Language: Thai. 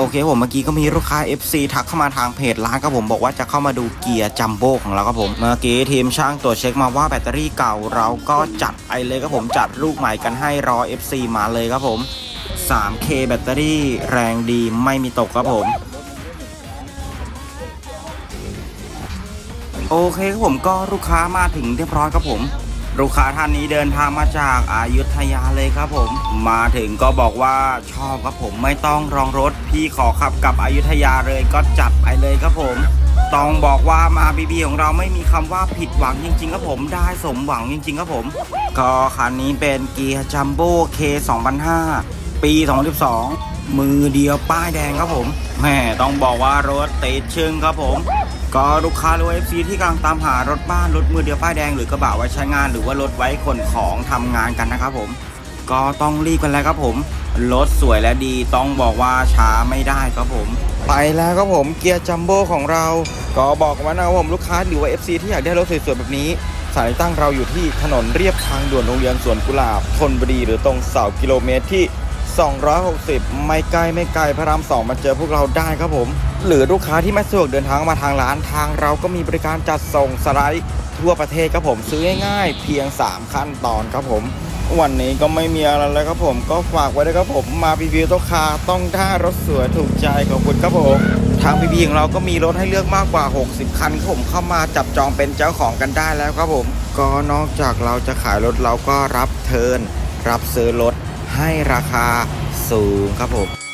โอเคผมเมื่อกี้ก็มีลูกค้า FC ทักเข้ามาทางเพจร้านครับผมบอกว่าจะเข้ามาดูเกียร์จัมโบ้ของเราครับผมเมื่อกี้ทีมช่างตรวจเช็คมาว่าแบตเตอรี่เก่าเราก็จัดไอเลยครับผมจัดลูกใหม่กันให้รอ FC มาเลยครับผม 3K แบตเตอรี่แรงดีไม่มีตกครับผมโอเคครับผมก็ลูกค้ามาถึงเรียบร้อยครับผม ลูกค้าท่านนี้เดินทางมาจากอายุทยาเลยครับผม มาถึงก็บอกว่าชอบครับผมไม่ต้องรองรถ พี่ขอขับกลับอายุทยาเลยก็จัดไปเลยครับผมต้องบอกว่ามาบีบีของเราไม่มีคำว่าผิดหวังจริง ๆ ครับผมได้สมหวังจริง ๆ ครับผม ก็คันนี้เป็นเกียร์จัมโบ้เค2005 ปี 2012 มือเดียวป้ายแดงครับผมแหม่ต้องบอกว่ารถติดชึงครับผม ก็ลูกค้าหรือเอฟซีที่กำลังตามหารถบ้านรถมือเดียวป้ายแดงหรือกระบะไว้ใช้งาน หรือว่ารถไว้ขนของทำงานกันนะครับผม ก็ต้องรีบกันแล้วครับผม รถสวยและดีต้องบอกว่าช้าไม่ได้ครับผม ไปแล้วครับผมเกียร์จัมโบ้ของเรา ก็บอกกันว่านะครับผมลูกค้าหรือว่า FC ที่อยากได้รถสวยๆแบบนี้ สายตั้งเราอยู่ที่ถนนเรียบทางด่วนโรงเรียนสวนกุหลาบธนบุรีหรือตรงเสากิโลเมตรที่ 260 ไม่ไกลไม่ไกลพระรามสองมาเจอพวกเราได้ครับผม หรือลูกค้าที่ไม่สะดวกเดินทางมาทางร้านทางเราก็มีบริการจัดส่งสไลด์ทั่วประเทศครับผมซื้อง่ายๆเพียง 3 ขั้นตอนครับผม วันนี้ก็ไม่มีอะไรแล้วครับผม ก็ฝากไว้ด้วยครับผมมาพีพีต้องคาต้องได้รถสวยถูกใจของคุณครับผมทางพีพีของเราก็มีรถให้เลือกมากกว่า 60 คันครับผมเข้ามาจับจองเป็นเจ้าของกันได้แล้วครับผม ก็นอกจากเราจะขายรถเราก็รับเทินรับซื้อรถให้ราคาสูงครับผม